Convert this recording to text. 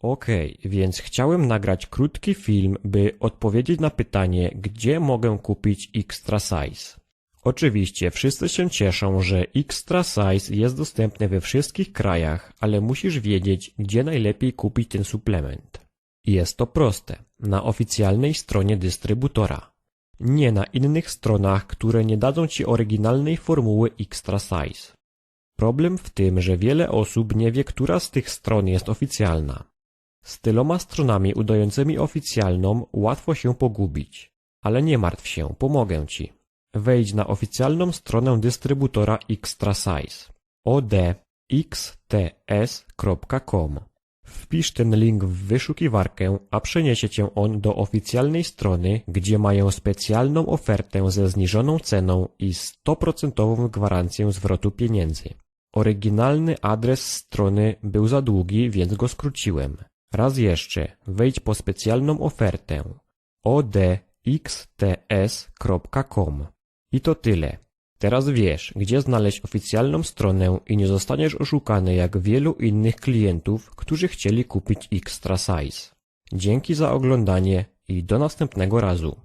Okej, więc chciałem nagrać krótki film, by odpowiedzieć na pytanie, gdzie mogę kupić Extra Size. Oczywiście wszyscy się cieszą, że Extra Size jest dostępny we wszystkich krajach, ale musisz wiedzieć, gdzie najlepiej kupić ten suplement. Jest to proste. Na oficjalnej stronie dystrybutora. Nie na innych stronach, które nie dadzą Ci oryginalnej formuły Extra Size. Problem w tym, że wiele osób nie wie, która z tych stron jest oficjalna. Z tyloma stronami udającymi oficjalną łatwo się pogubić. Ale nie martw się, pomogę Ci. Wejdź na oficjalną stronę dystrybutora Extra Size odxts.com. Wpisz ten link w wyszukiwarkę, a przeniesie Cię on do oficjalnej strony, gdzie mają specjalną ofertę ze zniżoną ceną i 100% gwarancję zwrotu pieniędzy. Oryginalny adres strony był za długi, więc go skróciłem. Raz jeszcze, wejdź po specjalną ofertę odxts.com. I to tyle. Teraz wiesz, gdzie znaleźć oficjalną stronę i nie zostaniesz oszukany jak wielu innych klientów, którzy chcieli kupić Extra Size. Dzięki za oglądanie i do następnego razu.